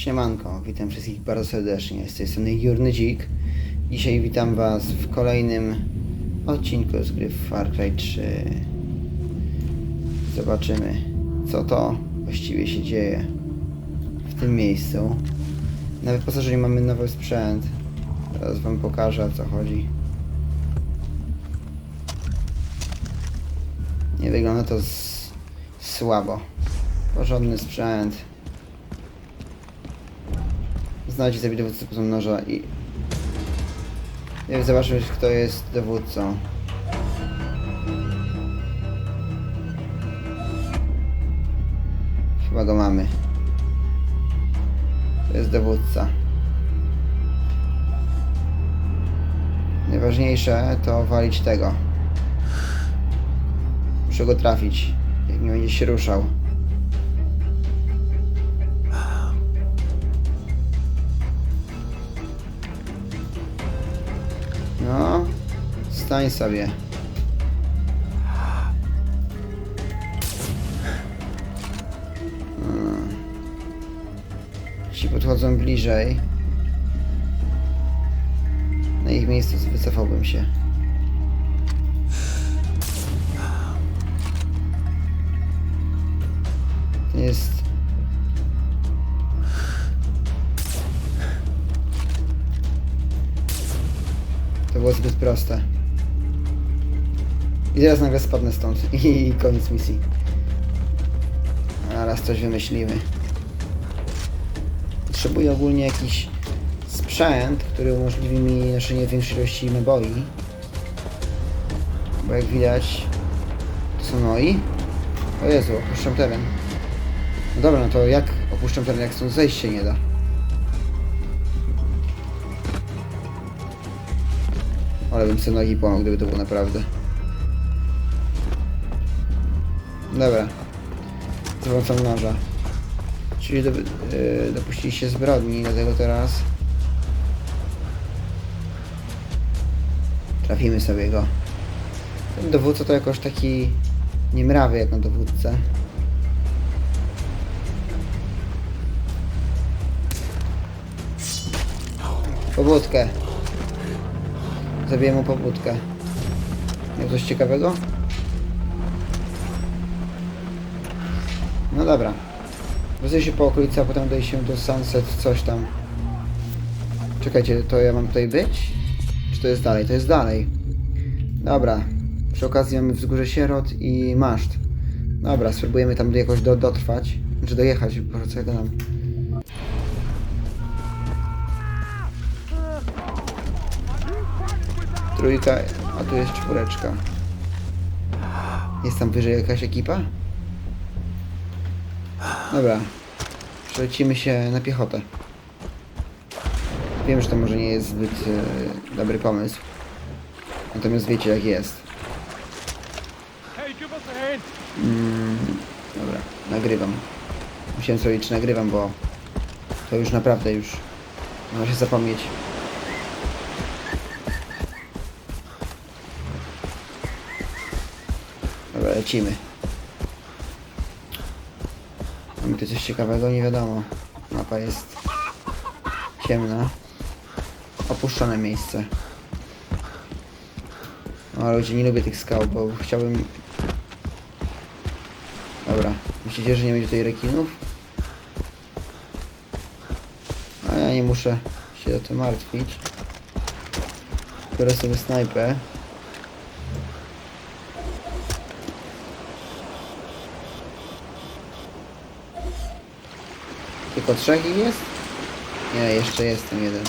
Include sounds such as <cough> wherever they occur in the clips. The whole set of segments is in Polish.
Siemanko, witam wszystkich bardzo serdecznie. Z tej strony Jurny Dzik. Dzisiaj witam Was w kolejnym odcinku z gry Far Cry 3. Zobaczymy, co to właściwie się dzieje w tym miejscu. Na wyposażeniu mamy nowy sprzęt. Teraz Wam pokażę o co chodzi. Nie wygląda to słabo. Porządny sprzęt. Znajdź sobie dowódcę pozą noża i... I zobaczymy kto jest dowódcą. Chyba go mamy. To jest dowódca. Najważniejsze to walić tego. Muszę go trafić, jak nie będzie się ruszał. Stań sobie. Hmm. Ci podchodzą bliżej. Na ich miejscu wycofałbym się. Jest... To było zbyt proste. I teraz nagle spadnę stąd. <laughs> I koniec misji. A raz coś wymyślimy. Potrzebuję ogólnie jakiś sprzęt, który umożliwi mi noszenie większej ilości naboi. Bo jak widać, to są noi. O Jezu, opuszczam teren. No dobra, no to jak opuszczam teren, jak stąd zejść się nie da? Ale bym sobie nogi połamał, gdyby to było naprawdę. Dobra. Zwracam noża. Czyli do, yy, dopuścili się zbrodni, dlatego teraz... Trafimy sobie go. Ten dowódca to jakoś taki niemrawy jak na dowódcę. Pobudkę. Zabiję mu pobudkę. Miał coś ciekawego? No dobra. Wrócę się po okolicy, a potem dojdę się do Sunset, coś tam. Czekajcie, to ja mam tutaj być? Czy to jest dalej? To jest dalej. Dobra. Przy okazji mamy wzgórze sierot i maszt. Dobra, spróbujemy tam jakoś do, dotrwać. Czy dojechać, bo co ja gadam. Trójka, a tu jest czwóreczka. Jest tam wyżej jakaś ekipa? Dobra. Przelecimy się na piechotę. Wiem, że to może nie jest zbyt e, dobry pomysł. Natomiast wiecie jak jest. Mm, dobra, nagrywam. Musiałem sobie czy nagrywam, bo to już naprawdę już można się zapomnieć. Dobra, lecimy. Tu coś ciekawego? Nie wiadomo. Mapa jest ciemna. Opuszczone miejsce. No ludzie, nie lubię tych skał, bo chciałbym Dobra, myślicie, że nie będzie tutaj rekinów? A ja nie muszę się o to martwić. Biorę sobie snajpę. Tylko trzech ich jest? Nie, jeszcze jest ten jeden.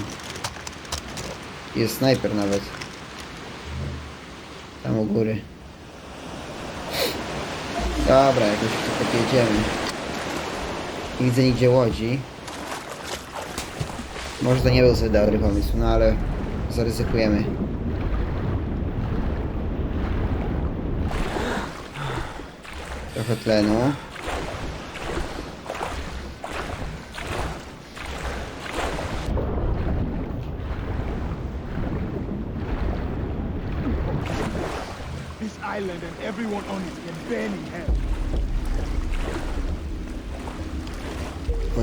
Jest snajper nawet. Tam u góry. Dobra, jakoś tu podjedziemy. Nie widzę nigdzie łodzi. Może to nie był zbyt dobry pomysł, no ale zaryzykujemy. Trochę tlenu.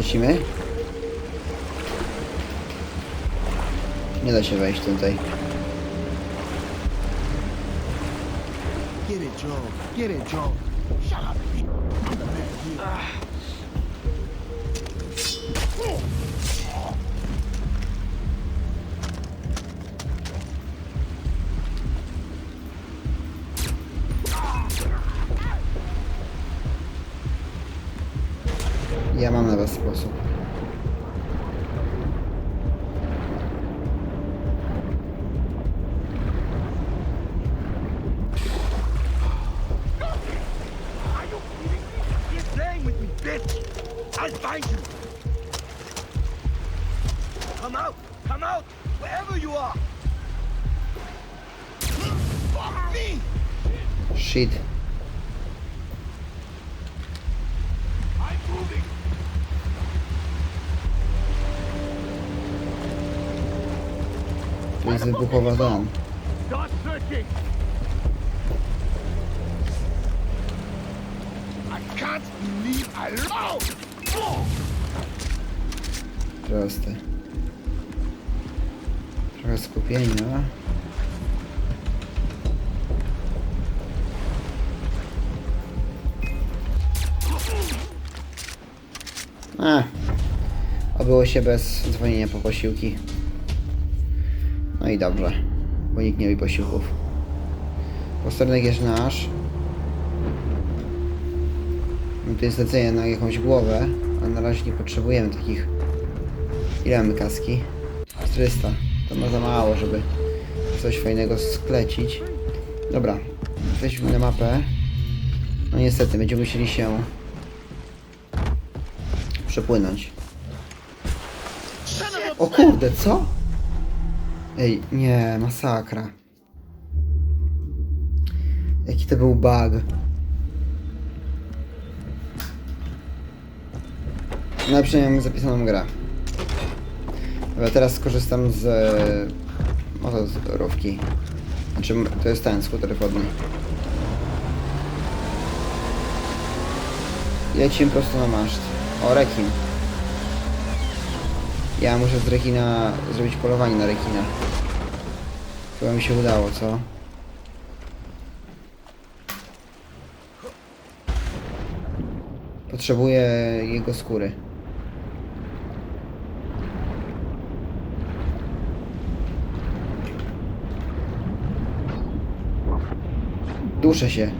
musimy. Nie da się wejść tutaj. Get a job. Get a job. Shut up. Ja mam na was sposób. Jest wybuchowa dam. Proste. Trochę skupienia. A. Obyło się bez dzwonienia po posiłki. No i dobrze, bo nikt nie lubi posiłków. Posterunek jest nasz. No tu jest zlecenie na jakąś głowę, a na razie nie potrzebujemy takich Ile mamy kaski? 400. To ma za mało, żeby coś fajnego sklecić. Dobra, weźmy na mapę. No niestety, będziemy musieli się przepłynąć. O kurde, co? Ej, nie, masakra. Jaki to był bug. Przynajmniej mamy zapisaną grę. Dobra, teraz skorzystam z e, motorówki. Znaczy, m- to jest ten skuter wodny. Lecimy prosto na maszt. O, rekin. Ja muszę z rekina zrobić polowanie na rekina. Chyba mi się udało, co? Potrzebuję jego skóry. Duszę się.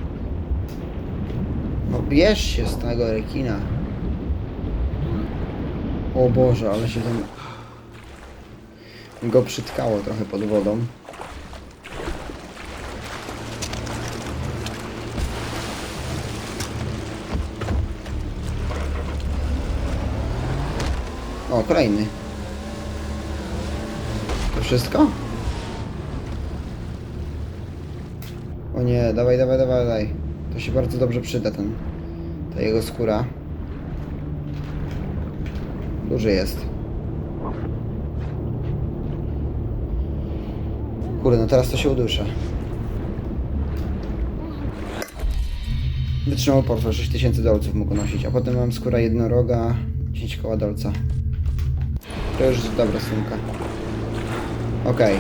No bierz się z tego rekina. O Boże, ale się tam go przytkało trochę pod wodą. O, kolejny. To wszystko? O nie, dawaj, dawaj, dawaj, dawaj. To się bardzo dobrze przyda ten, ta jego skóra. Duży jest. Kurde, no teraz to się uduszę. Wytrzymał portfel, 6000 dolców mógł nosić, a potem mam skóra jednoroga, 10 koła dolca. To już dobra sumka. Okej.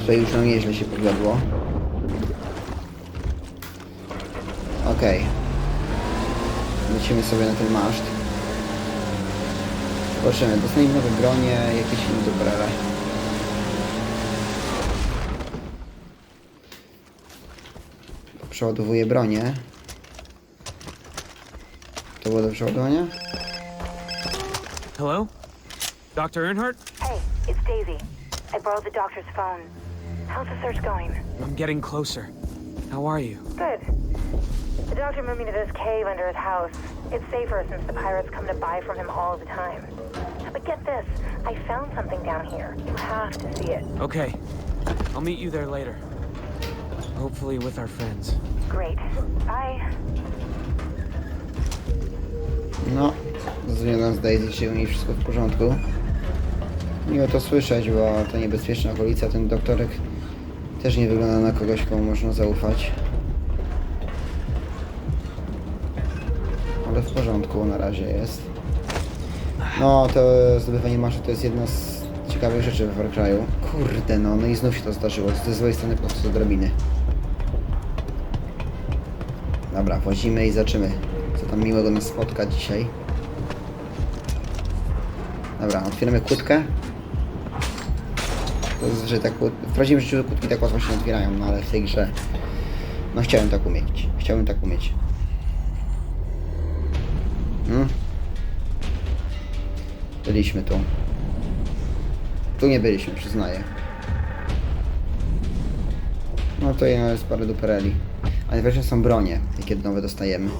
Tutaj już nam nieźle się powiodło. Okej. Lecimy sobie na ten maszt. Zobaczymy, dostaniemy nowe bronie, jakieś inne duperele. Przeładowuję bronię. To było do przeładowania? Hello? Dr. Earnhardt? Hey, it's Daisy. I borrowed the doctor's phone. How's the search going? I'm getting closer. How are you? Good. The doctor moved me to this cave under his house. It's safer since the pirates come to buy from him all the time. But get this, I found something down here. You have to see it. Okay. I'll meet you there later. Hopefully with our friends. Great. Bye. No, zadzwoniłem z Daisy, czy u niej wszystko w porządku. Miło to słyszeć, bo to niebezpieczna okolica, ten doktorek też nie wygląda na kogoś, komu można zaufać. Ale w porządku na razie jest. No, to zdobywanie maszu to jest jedna z ciekawych rzeczy w Far. Kurde no, no i znów się to zdarzyło. Ze złej strony po prostu drabiny. Dobra, włazimy i zobaczymy, co tam miłego nas spotka dzisiaj. Dobra, otwieramy kłódkę. To zazwyczaj tak, kłód- w prawdziwym życiu kłódki tak łatwo się otwierają, no ale w tej grze, no chciałem tak umieć. Chciałem tak umieć. Hmm? Byliśmy tu. Tu nie byliśmy, przyznaję. No to jest parę dupereli. Ale wreszcie są bronie, jakie nowe dostajemy.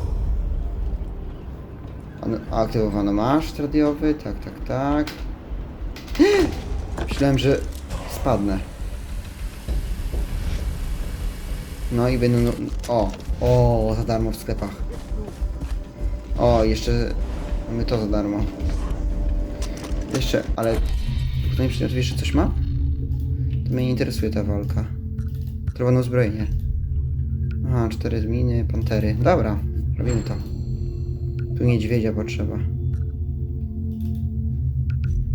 An- Aktywowano maszt radiowy, tak, tak, tak. Myślałem, że spadnę. No i będą... O, o, za darmo w sklepach. O, jeszcze mamy to za darmo. Jeszcze, ale... Kto mi przyniósł jeszcze coś ma? To mnie nie interesuje ta walka. Trudno uzbrojenie. Aha, cztery miny, pantery. Dobra, robimy to. Tu niedźwiedzia potrzeba.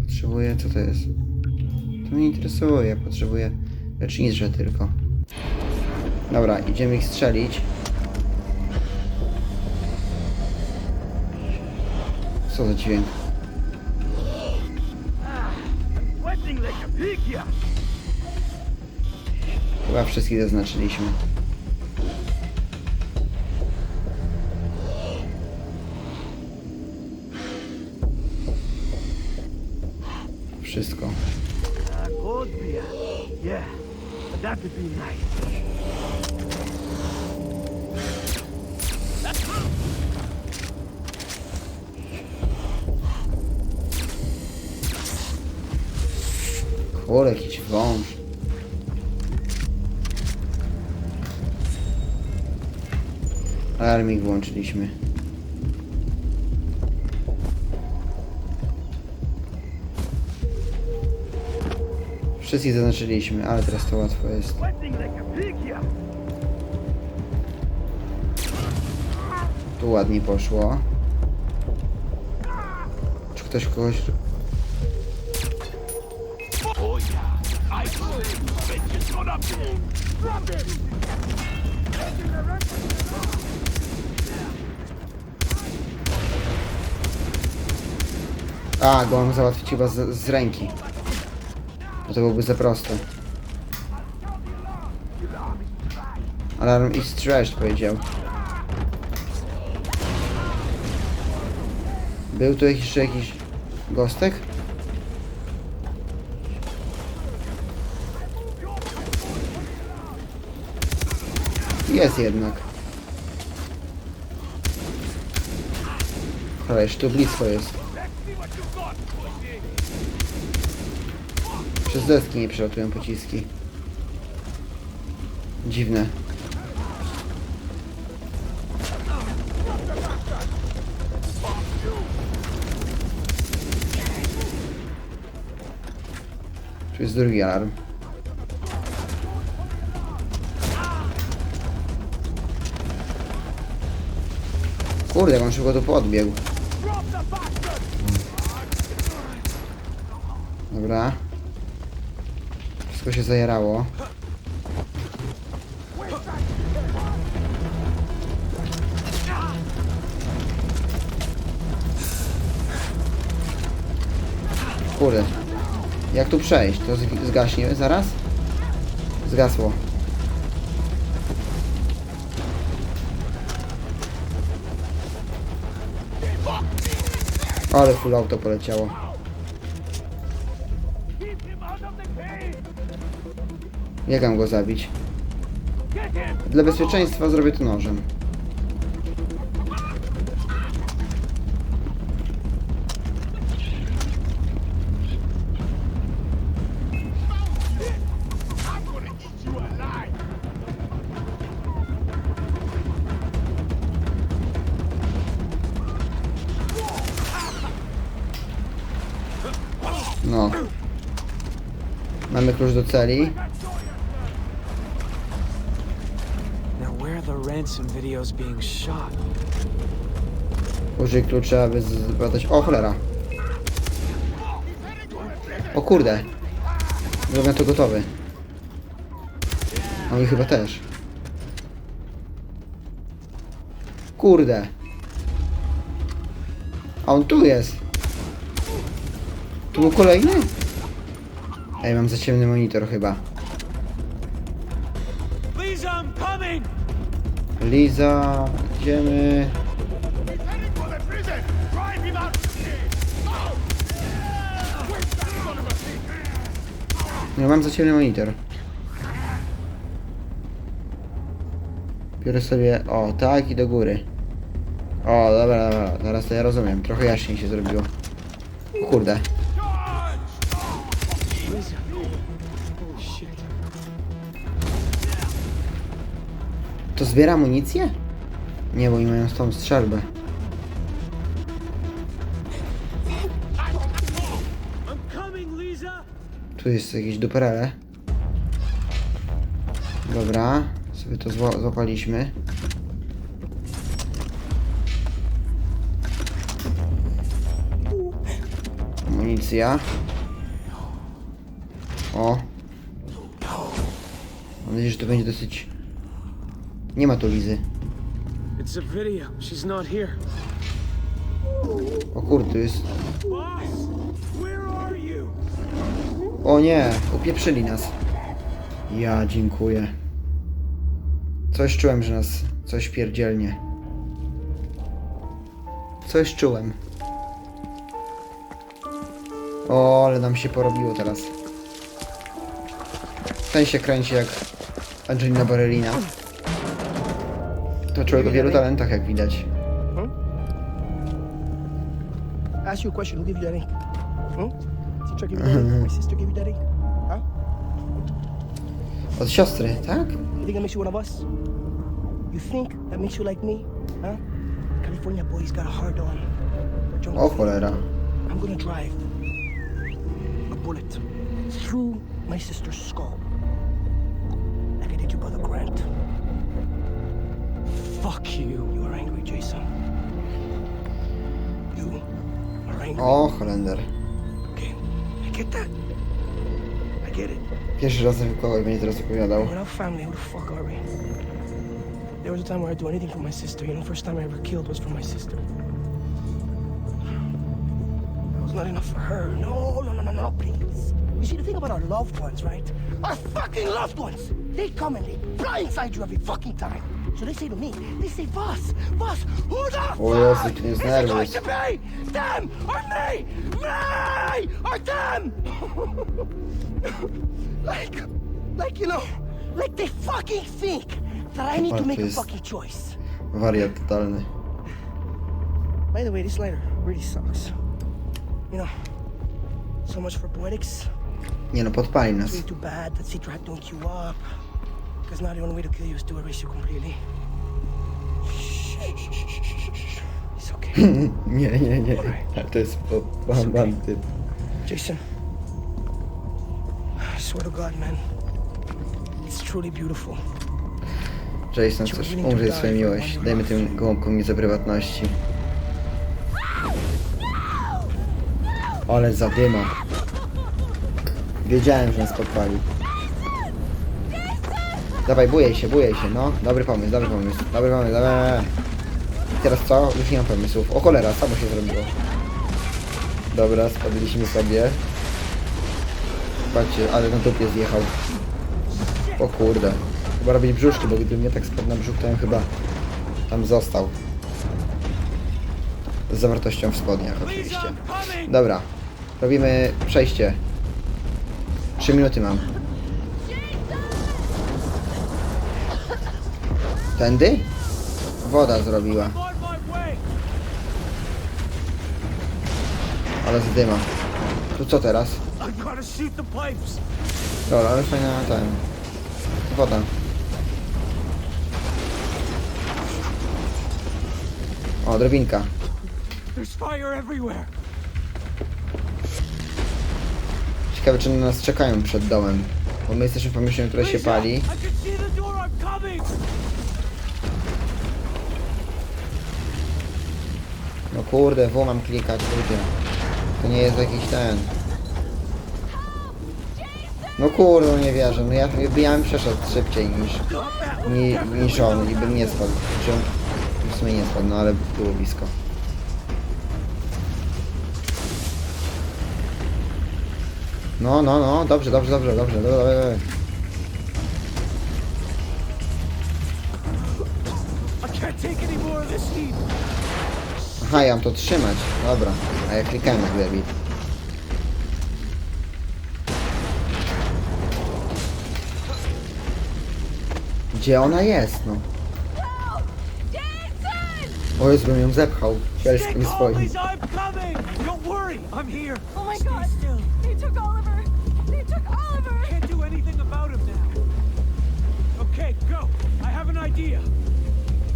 Potrzebuję, co to jest? To mnie interesuje, potrzebuję lecznicze tylko. Dobra, idziemy ich strzelić. Co za dźwięk? Chyba wszystkich zaznaczyliśmy. Wszystko. Kurde, jakiś wąż. Alarmik włączyliśmy. Wszystkich zaznaczyliśmy, ale teraz to łatwo jest. Tu ładnie poszło. Czy ktoś kogoś... A, go mam załatwić chyba z, z ręki. Bo to byłoby za proste. Alarm is trashed, powiedział. Był tu jeszcze jakiś gostek? Jest jednak. Ale jeszcze tu blisko jest. Przez deski nie przelatują pociski. Dziwne. Tu jest drugi alarm. Kurde, jak on szybko tu podbiegł. Dobra. Wszystko się zajarało. Kurde. Jak tu przejść? To zg- zgaśnie zaraz? Zgasło. Ale full auto poleciało. Jak mam go zabić? Dla bezpieczeństwa zrobię to nożem. No. Mamy klucz do celi. Ransom videos being shot? Użyj klucza, aby zbadać... O, cholera. O kurde. Zrobię to gotowy. Oni chyba też. Kurde. A on tu jest. Tu był kolejny? Ej, mam za ciemny monitor chyba. Lisa, I'm coming! Liza, idziemy. He's heading for the prison! Drive him out! Where's that son of a thief? No mam za ciemny monitor. Biorę sobie, o tak i do góry. O, dobra, dobra, teraz to ja rozumiem. Trochę jaśniej się zrobiło. O kurde. To zbiera amunicję? Nie, bo oni mają tą strzelbę. Tu jest jakieś duperele. Dobra, sobie to zła złapaliśmy. Amunicja. O. Mam nadzieję, że to będzie dosyć... Nie ma tu Lizy. It's a video. She's not here. O kurde, tu jest... Boss! Where are you? O nie, upieprzyli nas. Ja dziękuję. Coś czułem, że nas coś pierdzielnie. Coś czułem. O, ale nam się porobiło teraz. Ten się kręci jak Angelina Barellina. To człowiek o wielu talentach, jak widać. Ask you a question. Who gave you that ink? Hmm? Teacher gave you that ink? My sister gave you that ink? Huh? Od siostry, tak? You think that makes you one of us? You think that makes you like me? Huh? California boys got a hard on. O cholera. I'm gonna drive a bullet through my sister's skull. Like I did your brother Grant. Fuck you. You are angry, Jason. You are angry. Oh, o, Holender. Okay. I get that. I get it. Pierwszy raz Mikołaj będzie teraz opowiadał. We're not family. Who the fuck are we? There was a time where I'd do anything for my sister. You know, first time I ever killed was for my sister. That was not enough for her. No, no, no, no, no, please. You see, the thing about our loved ones, right? Our fucking loved ones! They come and they blindside you every fucking time. So they say to me, they say, Voss, Voss, who the O Jezu, fuck is it going to be? Them or me? Me or them? <laughs> like, like, you know, like they fucking think that I need to make a fucking choice. Wariat totalny. By the way, this lighter really sucks. You know, so much for poetics. Nie no, podpali It's nas. really too bad that Citra to queue up. Because now the only way to kill you is to erase you completely. It's okay. <laughs> Nie, nie, nie. To jest bandyt. Jason, I swear to God, man, it's truly beautiful. Jason, chcesz umrzeć swoją miłość. Dajmy tym gołąbkom nieco prywatności. Ale zadyma. Wiedziałem, że nas podpali. Dawaj, bujaj się, bujaj się, no. Dobry pomysł, dobry pomysł, dobry pomysł, dawaj. I teraz co? Już nie mam pomysłów. O cholera, samo się zrobiło. Dobra, spadliśmy sobie. Patrzcie, ale na dupie zjechał. O kurde. Chyba robić brzuszki, bo gdyby mnie tak spadł na brzuch, to bym chyba tam został. Z zawartością w spodniach oczywiście. Dobra. Robimy przejście. Trzy minuty mam. Tędy? Woda zrobiła, ale zdyma. Tu co teraz? Dobra, ale fajna ten. Woda. O, everywhere! Ciekawe, czy na nas czekają przed domem. Bo my jesteśmy w pomieszczeniu, które się pali. Kurde, W mam klikać, ludzie. To nie jest jakiś ten. No kurde, no nie wierzę. No ja, ja bym przeszedł szybciej niż, ni, niż on i bym nie spadł. Znaczy, w sumie nie spadł, no ale było blisko. No, no, no, dobrze, dobrze, dobrze, dobrze, dobrze, dobrze. I can't take any more of this heat. Aha, ja mam to trzymać. Dobra. A ja klikałem jak debil. Gdzie ona jest, no? O Jezu, bym ją zepchał. Cielskim swoim. Oh.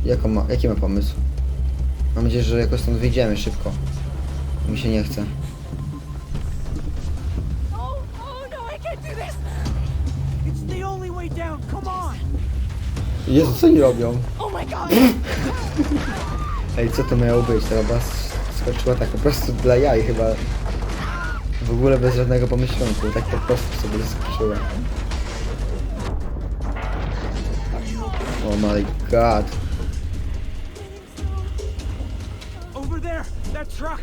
Jaką ma, jaki ma pomysł? Mam nadzieję, że jakoś stąd wyjdziemy szybko. Mi się nie chce. Jezu, co oni robią? Ej, co to miało być? Ta baba skoczyła tak po prostu dla jaj chyba. W ogóle bez żadnego pomyślunku. Tak po prostu sobie skoczyła. Oh my god. That truck.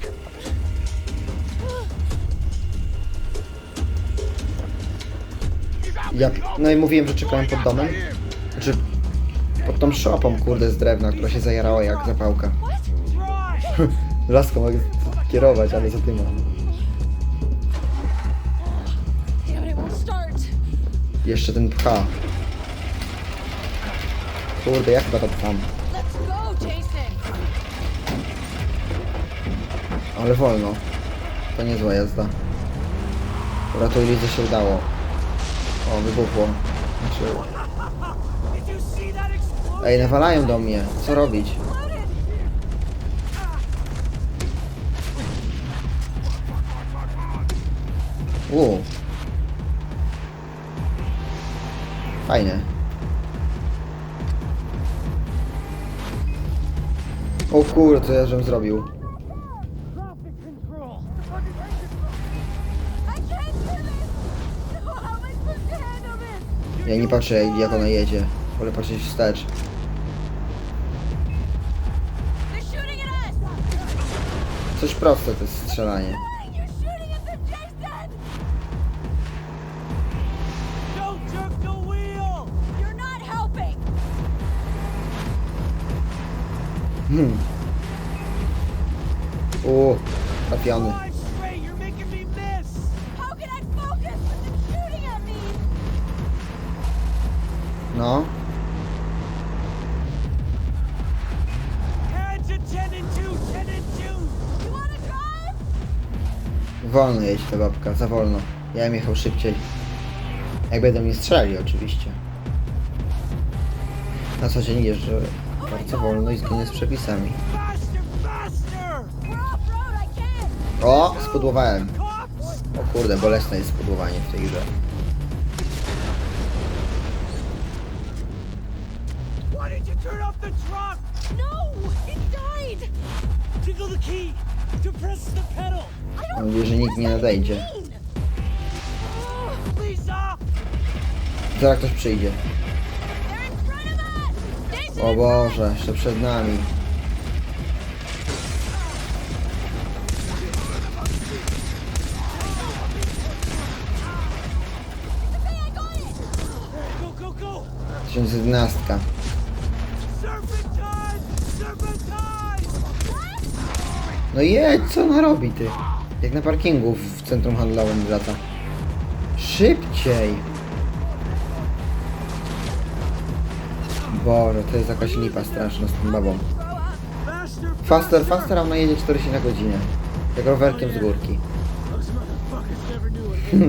Ja, no i mówiłem, że czekałem pod domem. Znaczy, pod tą szopą, kurde, z drewna, która się zajarała jak zapałka. <laughs> Laską mogę kierować, ale za tym! Jeszcze ten pcha. Kurde, ja chyba to pcham. Ale wolno. To niezła jazda. Ratuj Lidze się udało. O, wybuchło. Znaczy... Ej, nawalają do mnie. Co robić? U. Fajne. O kurde, co ja żem zrobił? Ja nie patrzę jak ona jedzie. Wolę patrzeć wstecz. Coś proste to jest strzelanie. You're shooting at drive? Wolno jeździ ta babka, za wolno. Ja bym jechał szybciej. Jak będą mnie strzeli oczywiście. Na co dzień jeżdżę bardzo wolno i zgodnie z przepisami. O, spudłowałem. O kurde, bolesne jest spudłowanie w tej grze. Mam nadzieję, że nikt nie nadejdzie. Zaraz ktoś przyjdzie. O Boże, jeszcze przed nami. Okay, I got it! Go, go, go. 1011. Serpentine. Serpentine. What? No jedź, co ona robi ty? Jak na parkingu w centrum handlowym wraca. Szybciej! Boże, to jest jakaś lipa straszna z tą babą. Faster, Faster, a ona jedzie 40 na godzinę. Jak rowerkiem z górki. <laughs>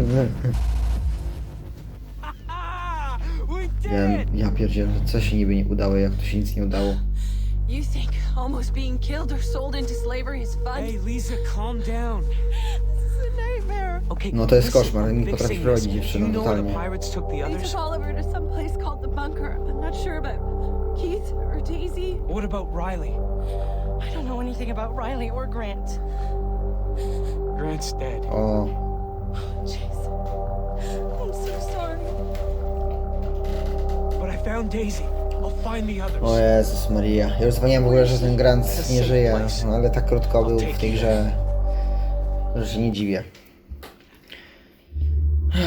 Ja, ja pierdzielę, co się niby nie udało, jak to się nic nie udało. You think almost being killed or sold into slavery is fun? Hey, Lisa, calm down. This is a nightmare! Okay, No to jest listen, koszmar, nie fixing potrafi this. prowadzić Do you dziewczyną know where the totalnie. pirates took the They others? took Oliver to some place called the bunker. I'm not sure about Keith or Daisy. What about Riley? I don't know anything about Riley or Grant. Grant's dead. O, Jason. I'm so sorry. But I found Daisy. O Jezus Maria. Ja już zapomniałem w ogóle, że ten Grant nie żyje, no, ale tak krótko był w tej grze, że się nie dziwię. <sighs>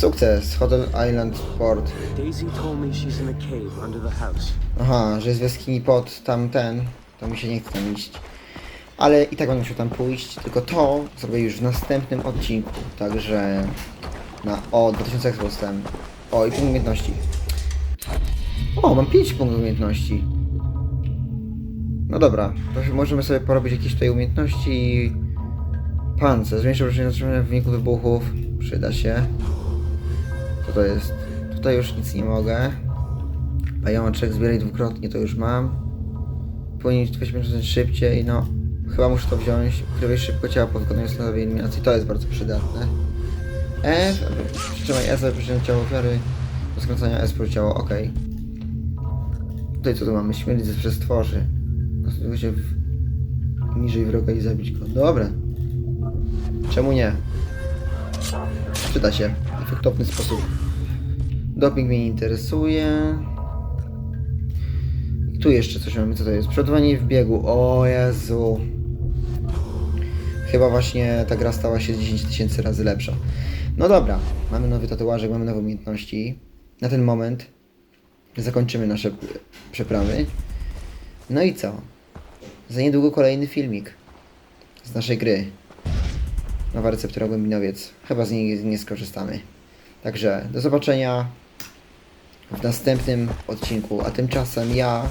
Sukces, Hotel Island Port. Daisy told me she's in the cave under the house. Aha, że jest w jaskini pod tamten, to mi się nie chce tam iść. Ale i tak będę musiał tam pójść, tylko to zrobię już w następnym odcinku. Także na o 2000 expo dostałem. O i punkt umiejętności. O, mam 5 punktów umiejętności. No dobra, to możemy sobie porobić jakieś tutaj umiejętności. Pancerz, zmniejsza wrażenie zatrzymania w wyniku wybuchów. Przyda się. Co to jest? Tutaj już nic nie mogę. Pajączek zbieraj dwukrotnie, to już mam. Powinien 25% szybciej, no. Chyba muszę to wziąć. Ukrywaj szybko ciało po wykonaniu standardowej eliminacji. To jest bardzo przydatne. F, przytrzymaj S, aby przyczynić ciało ofiary. Do skracania S pro ciało, ok. Tutaj co tu mamy? Śmierć ze przestworzy. Następuje się w... niżej wroga i zabić go. Dobra. Czemu nie? Przyda się. W efektowny sposób. Doping mnie nie interesuje. I tu jeszcze coś mamy, co to jest? Przodowanie w biegu. O Jezu. Chyba właśnie ta gra stała się 10 tysięcy razy lepsza. No dobra, mamy nowy tatuażek, mamy nowe umiejętności. Na ten moment zakończymy nasze przeprawy. No i co? Za niedługo kolejny filmik z naszej gry. Nowa receptura głębinowiec. Chyba z niej nie skorzystamy. Także do zobaczenia w następnym odcinku, a tymczasem ja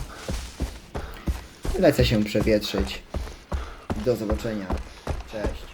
lecę się przewietrzyć. Do zobaczenia. Cześć.